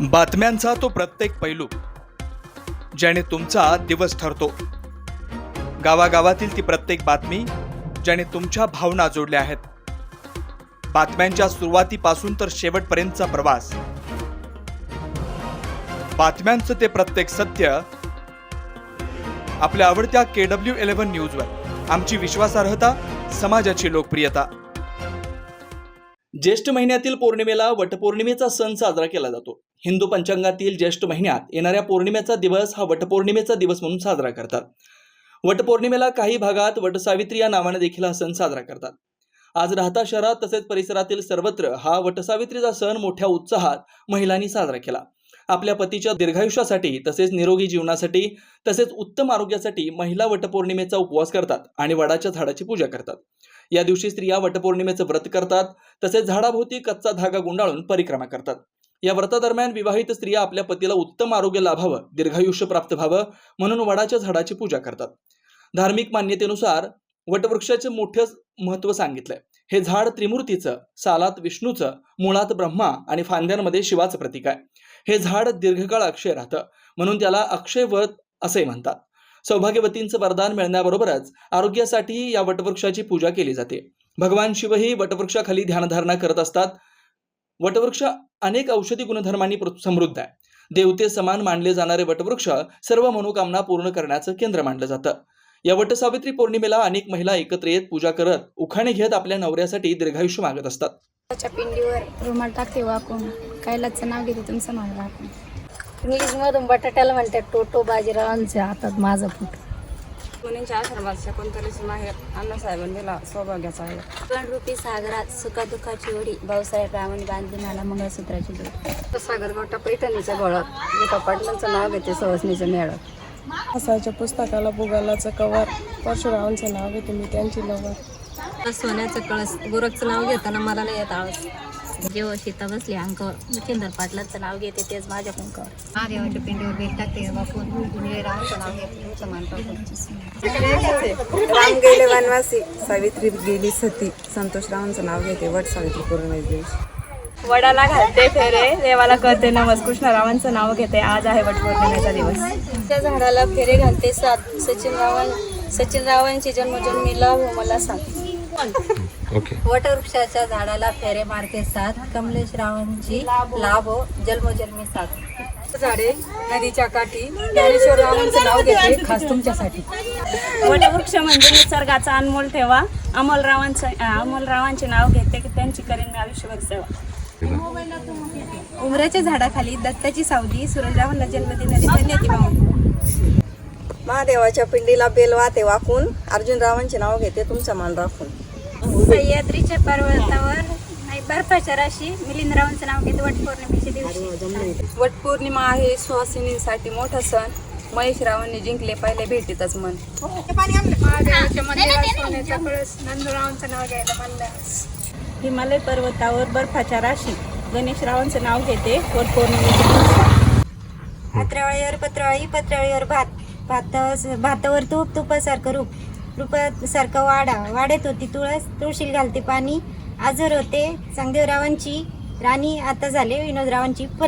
बातम्यांचा तो प्रत्येक पैलू ज्याने तुमचा दिवस ठरतो. गावागावातील ती प्रत्येक बातमी ज्याने तुमच्या भावना जोडल्या आहेत. बातम्यांच्या सुरुवातीपासून तर शेवटपर्यंतचा प्रवास. बातम्यांचं ते प्रत्येक सत्य आपल्या आवडत्या के डब्ल्यू इलेव्हन न्यूजवर. आमची विश्वासार्हता समाजाची लोकप्रियता. ज्येष्ठ महिन्यातील पौर्णिमेला वटपौर्णिमेचा सण साजरा केला जातो. हिंदू पंचांगातील ज्येष्ठ महिन्यात येणाऱ्या पौर्णिमेचा दिवस हा वटपौर्णिमेचा दिवस म्हणून साजरा करतात. वटपौर्णिमेला काही भागात वटसावित्री या नावाने देखील हा सण साजरा करतात. आज राहता शहरात तसेच परिसरातील सर्वत्र हा वटसावित्रीचा सण मोठ्या उत्साहात महिलांनी साजरा केला. आपल्या पतीच्या दीर्घायुष्यासाठी तसेच निरोगी जीवनासाठी तसेच उत्तम आरोग्यासाठी महिला वटपौर्णिमेचा उपवास करतात आणि वडाच्या झाडाची पूजा करतात. या दिवशी स्त्रिया वटपौर्णिमेचं व्रत करतात तसेच झाडाभोवती कच्चा धागा गुंडाळून परिक्रमा करतात. या व्रतादरम्यान विवाहित स्त्रिया आपल्या पतीला उत्तम आरोग्य लाभावं दीर्घायुष्य प्राप्त व्हावं म्हणून वडाच्या झाडाची पूजा करतात. धार्मिक मान्यतेनुसार वटवृक्षाचे मोठे महत्त्व सांगितलंय. हे झाड त्रिमूर्तीचं सालात विष्णूचं मुळात ब्रह्मा आणि फांद्यांमध्ये शिवाचं प्रतीक आहे. हे झाड दीर्घकाळ अक्षय राहतं म्हणून त्याला अक्षय व्रत असे म्हणतात. सौभाग्यवतींचं वरदान मिळण्याबरोबरच आरोग्यासाठी या वटवृक्षाची पूजा केली जाते. भगवान शिवही वटवृक्षाखाली ध्यानधारणा करत असतात. वटवृक्ष अनेक औषधी गुणधर्मांनी समृद्ध आहे. देवते समान मानले जाणारे वटवृक्ष सर्व मनोकामना पूर्ण करण्याचं केंद्र मानलं जातं. या वटसावित्री पौर्णिमेला अनेक महिला एकत्र येत पूजा करत उखाणे घेत आपल्या नवऱ्यासाठी दीर्घायुष्य मागत असतात. त्याच्या पिंडीवर रुमाल टाकते वाकून कैलाचं नाव घेते तुमचं नाव वाकून बटाट्याला म्हणतात टोटो बाजीरावांच्या हातात माझं फुट मुनींच्या आश्रमात शकुंतलेची माहेर अण्णासाहेबांनी दिला सौभाग्याचा आहे. रूपी सागरात सुखादुखाची ओढी भाऊसाहेब रावणी बांधली मला मंगळसूत्राची जोडी. सागर गोटा पैठणीच्या गोळात एका पाटलांचं नाव घेते सवसनीचं मेळात असायच्या पुस्तकाला भूगोलाचं कवर परशुरावांचं नाव घेते मी त्यांची लवर सोन्याचं कळस गोरखचं नाव घेताना मला नाही येत आळस. जेव्हा सीता बसली अंकावर मच्छिंदर पाटलांचं नाव घेते तेच माझ्या कुंकावर महादेवाच्या पिंडीवर भेट टाकते रावांचं नाव घेते राम गेले वनवासी सावित्री गेली सती. संतोष रावांचं नाव घेते वट सावित्री दिवशी वडाला घालते फेरे देवाला करते नमस. कृष्णरावांचं नाव घेते आज आहे वटपौर्णिमेचा दिवस. त्या झाडाला फेरे घालते सात. सचिन रावण सचिन रावांची जन्मजन्मी लाभ मला साथ वटवृक्षाच्या झाडाला फेरे मारते सात कमलेश रावांची लाभ जन्मजन्मी साथ. झाडे नदीच्या काठी ज्ञानेश्वर रावांचं नाव घेते खास तुमच्यासाठी. वटवृक्ष म्हणजे निसर्गाचा अनमोल ठेवा. अमोलरावांचं अमोलरावांचे नाव घेते की त्यांची करीन आयुष्यभर सेवा. उमराच्या झाडाखाली दत्ताची सावली सूरजरावांना जन्मदिनाची धन्यती महादेवाच्या पिंडीला बेल वाहते वाकून अर्जुनरावांचे नाव घेते तुमचा मान राखून. सह्याद्रीच्या पर्वतावर नाही बर्फाच्या राशी मिलिंदरावांचं नाव घेते वटपौर्णिमेच्या दिवशी. वटपौर्णिमा आहे सुहासिनींसाठी मोठा सण. महेश रावांनी जिंकले पहिले भेटीतच मन. महादेवाच्या मंदिरात सोन्याचा कळस नंदुरावांचं नाव घ्यायला मानल्यास हिमालय पर्वतावर बर्फाच्या राशी. गणेशरावांचं नाव घेते वटपौर्णिमेच्या पत्रावळीवर पत्रावळी पत्रावळीवर भात. भात भातावर तूप तुपासारखं रूप. रुपयासारखं वाडा वाढत होती तुळस. तुळशील घालते पाणी. आजर होते. चांगदेवरावांची राणी आता झाले. विनोदरावांची फल